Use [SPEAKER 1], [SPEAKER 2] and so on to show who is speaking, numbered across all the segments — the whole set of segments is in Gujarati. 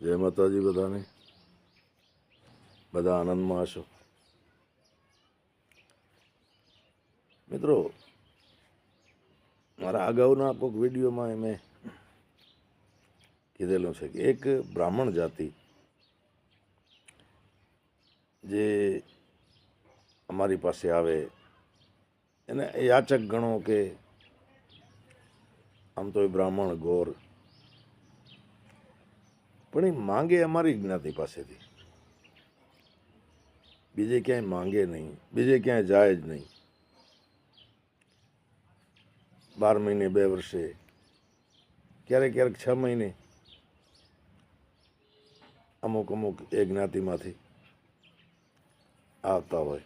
[SPEAKER 1] જય માતાજી બધાને. બધા આનંદમાં હશો. મિત્રો, મારા અગાઉના કોઈક વિડીયોમાં મેં કીધેલું છે કે એક બ્રાહ્મણ જાતિ જે અમારી પાસે આવે, એને યાચક ગણો કે આમ તો એ બ્રાહ્મણ ગોર પણ એ માંગે અમારી જ્ઞાતિ પાસેથી. બીજે ક્યાંય માંગે નહીં, બીજે ક્યાંય જાય જ નહીં. બાર મહિને બે વર્ષે, ક્યારેક ક્યારેક છ મહિને, અમુક અમુક એ જ્ઞાતિમાંથી આવતા હોય.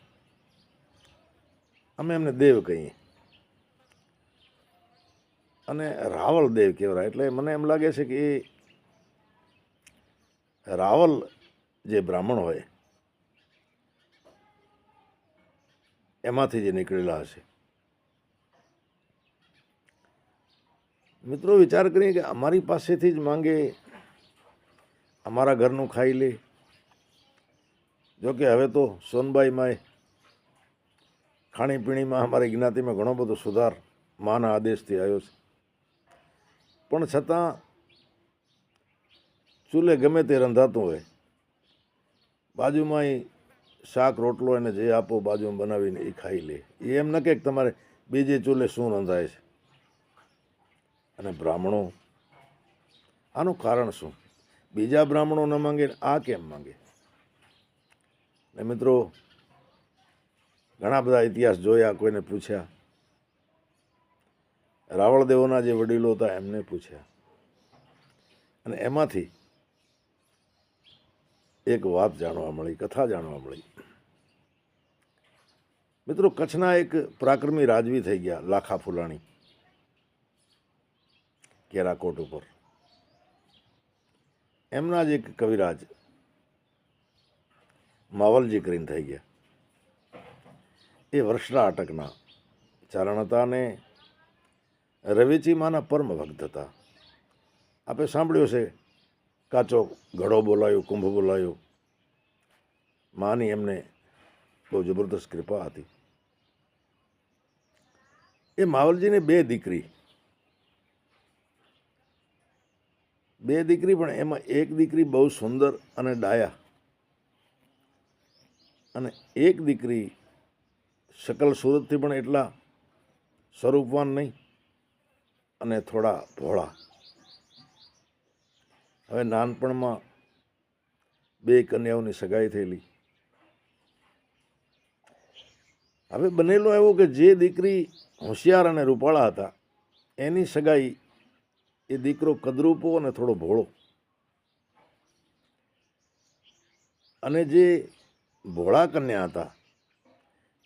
[SPEAKER 1] અમે એમને દેવ કહીએ. અને રાવળ દેવ કહેવાય, એટલે મને એમ લાગે છે કે એ રાવલ જે બ્રાહ્મણ હોય, એમાંથી જે નીકળેલા હશે. મિત્રો વિચાર કરીએ કે અમારી પાસેથી જ માંગે, અમારા ઘરનું ખાઈ લે. જોકે હવે તો સોનબાઈ માય ખાણીપીણીમાં અમારી જ્ઞાતિમાં ઘણો બધો સુધાર, માના આદેશથી આવ્યો છે. પણ છતાં ચૂલે ગમે તે રંધાતું હોય બાજુમાં શાક, રોટલો એને જે આપો બાજુમાં બનાવીને એ ખાઈ લે. એ એમ ન કે તમારે બીજે ચૂલે શું રંધાય છે. અને બ્રાહ્મણો, આનું કારણ શું? બીજા બ્રાહ્મણો ન માંગે આ કેમ માંગે? ને મિત્રો, ઘણા બધા ઇતિહાસ જોયા, કોઈને પૂછ્યા. રાવળદેવોના જે વડીલો હતા એમને પૂછ્યા. અને એમાંથી એક વાત જાણવા મળી, કથા જાણવા મળી. મિત્રો, કચ્છના એક પ્રાક્રમી રાજવી થઈ ગયા, લાખા ફુલાણી, કેરાકોટ ઉપર. એમના જ એક કવિરાજ માવલજી કરીને થઈ ગયા. એ વર્ષના અટકના ચારણ હતા અને રવેચીમાના પરમ ભક્ત હતા. આપણે સાંભળ્યું છે કાચો ઘડો બોલાયો, કુંભ બોલાયો. માની એમને બહુ જબરદસ્ત કૃપા હતી. એ માવલજીને બે દીકરી. બે દીકરી પણ એમાં એક દીકરી બહુ સુંદર અને ડાયા. અને એક દીકરી શકલ સુરતથી પણ એટલા સ્વરૂપવાન નહીં અને થોડા ભોળા. હવે નાનપણમાં બે કન્યાઓની સગાઈ થયેલી. હવે બનેલો એવો કે જે દીકરી હોશિયાર અને રૂપાળા હતા, એની સગાઈ એ દીકરો કદરૂપો અને થોડો ભોળો. અને જે ભોળા કન્યા હતા,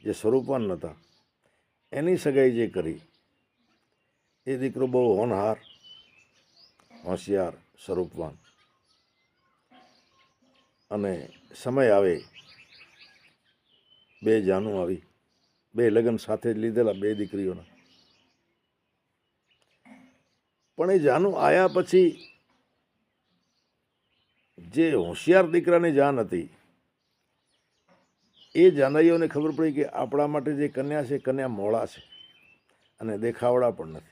[SPEAKER 1] જે સ્વરૂપાન હતા એની સગાઈ જે કરી, એ દીકરો બહુ હોનહાર હોશિયાર સ્વરૂપવાન. અને સમય આવે, બે જાનું આવી, બે લગ્ન સાથે જ લીધેલા બે દીકરીઓના. પણ એ જાનું આવ્યા પછી જે હોશિયાર દીકરાની જાન હતી, એ જાનૈયોને ખબર પડી કે આપણા માટે જે કન્યા છે, કન્યા મોળા છે. અને દેખાવડા પણ નથી.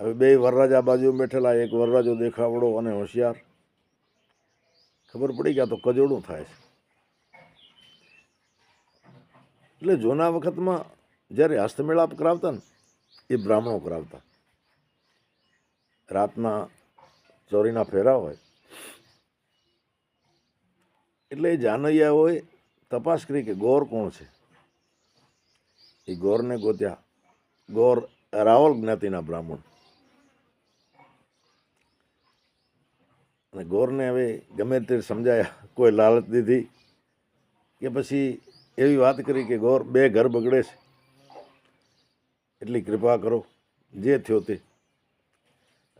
[SPEAKER 1] હવે બે વરરાજા બાજુ બેઠેલા, એક વરરાજો દેખાવડો અને હોશિયાર. ખબર પડી ગયા તો કજોડું થાય છે. એટલે જૂના વખતમાં જ્યારે હસ્તમેળાપ કરાવતા ને, એ બ્રાહ્મણો કરાવતા. રાતના ચોરીના ફેરા હોય. એટલે એ હોય, તપાસ કરી કે ગોર કોણ છે? એ ગોરને ગોત્યા. ગોર રાવલ જ્ઞાતિના બ્રાહ્મણ. અને ગોરને હવે ગમે તે સમજાયા, કોઈ લાલચ દીધી કે પછી એવી વાત કરી કે ગોર બે ઘર બગડે છે. એટલી કૃપા કરો, જે થયો તે.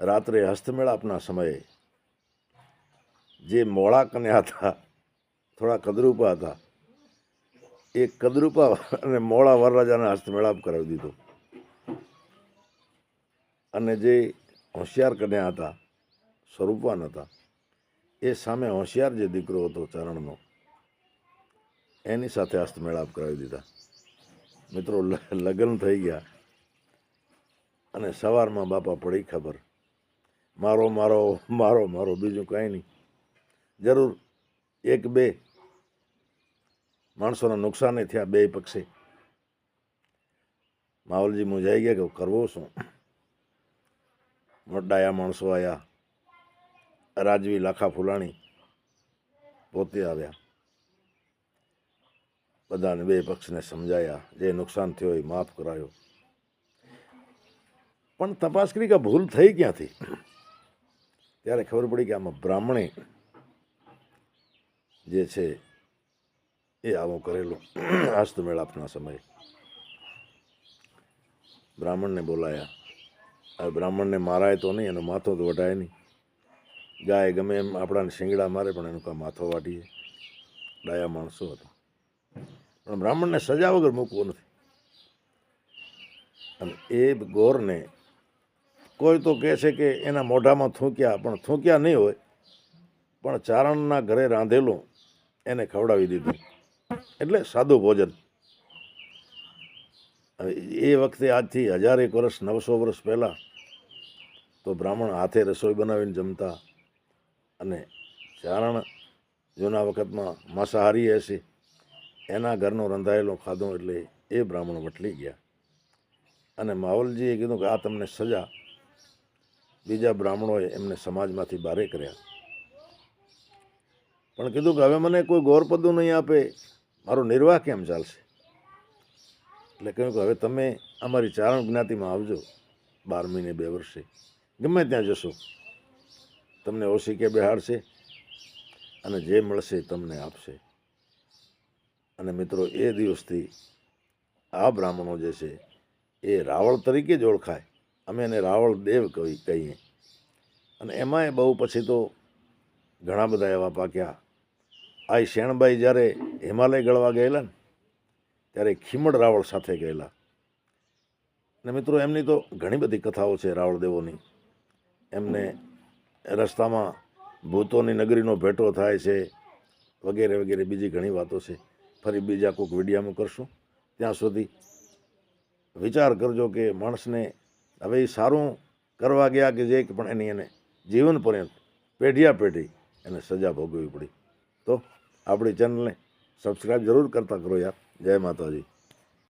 [SPEAKER 1] રાત્રે હસ્તમેળાપના સમયે જે મોળા કન્યા હતા, થોડા કદરૂપા હતા, એ કદરૂપા અને મોળા વરરાજાને હસ્તમેળાપ કરાવી દીધો. અને જે હોશિયાર કન્યા હતા, સ્વરૂપવાન હતા એ સામે હોશિયાર જે દીકરો હતો ચરણનો, એની સાથે હસ્તમેળાપ કરાવી દીધા. મિત્રો લગ્ન થઈ ગયા અને સવારમાં બાપા પડી ખબર. મારો મારો મારો મારો, બીજું કાંઈ નહીં. જરૂર એક, બે માણસોના નુકસાને થયા બે પક્ષે. માહોલજી મુંજાઈ ગયા કે કરવો શું? મોટાયા માણસો આવ્યા રાજવી લાખા ફુલાણી પોતે આવ્યા. બધાને બે પક્ષને સમજાયા. જે નુકસાન થયો એ માફ કરાયો. પણ તપાસ કરી કે ભૂલ થઈ ક્યાંથી? ત્યારે ખબર પડી કે આમાં બ્રાહ્મણે જે છે એ આવું કરેલું હસ્તમેળાપના સમયે. બ્રાહ્મણને બોલાયા. હવે બ્રાહ્મણને મારાય તો નહીં, એનો માથો તો વઢાય નહીં. ગાય ગમે એમ આપણાને શિંગડા મારે પણ એનું કાં માથો વાટીએ. ડાયા માણસો હતા. પણ બ્રાહ્મણને સજા વગર મૂકવો નથી. અને એ ગોરને કોઈ તો કહે છે કે એના મોઢામાં થૂંક્યા, પણ થૂંક્યા નહીં હોય. પણ ચારણના ઘરે રાંધેલું એને ખવડાવી દીધું. એટલે સાદું ભોજન. એ વખતે આજથી હજારેક વર્ષ, નવસો વર્ષ પહેલાં તો બ્રાહ્મણ હાથે રસોઈ બનાવીને જમતા. અને ચારણ જૂના વખતમાં માંસાહારી હશે. એના ઘરનો રંધાયેલો ખાધો એટલે એ બ્રાહ્મણ વટલી ગયા. અને માવલજીએ કીધું કે આ તમને સજા. બીજા બ્રાહ્મણોએ એમને સમાજમાંથી બારે કર્યા. પણ કીધું કે હવે મને કોઈ ગૌરપદું નહીં આપે. મારો નિર્વાહ કેમ ચાલશે? એટલે કહ્યું કે હવે તમે અમારી ચારણ જ્ઞાતિમાં આવજો. બાર મહિને બે વર્ષે. ગમે ત્યાં જશો. તમને ઓશીકે બેહાડશે? અને જે મળશે તમને આપશે. અને મિત્રો, એ દિવસથી આ બ્રાહ્મણો જે છે, એ રાવળ તરીકે જ ઓળખાય. અમે એને રાવળ દેવ કહી, કહીએ. અને એમાંય બહુ પછી તો ઘણા બધા એવા પાક્યા. આ શેણબાઈ જ્યારે હિમાલય ગળવા ગયેલા ને, ત્યારે ખીમડ રાવળ સાથે ગયેલા. અને મિત્રો, એમની તો ઘણી બધી કથાઓ છે રાવળ દેવોની એમને રસ્તામાં ભૂતોની નગરીનો ભેટો થાય છે, વગેરે વગેરે બીજી ઘણી વાતો છે. ફરી બીજા કોઈક વિડીયામાં કરશું. ત્યાં સુધી વિચાર કરજો કે માણસને હવે એ સારું કરવા ગયા કે જે પણ એની એને જીવન પર્યંત પેઢીયા પેઢી એને સજા ભોગવવી પડી. તો આપણી ચેનલને સબસ્ક્રાઈબ જરૂર કરતા કરો યાર. જય માતાજી.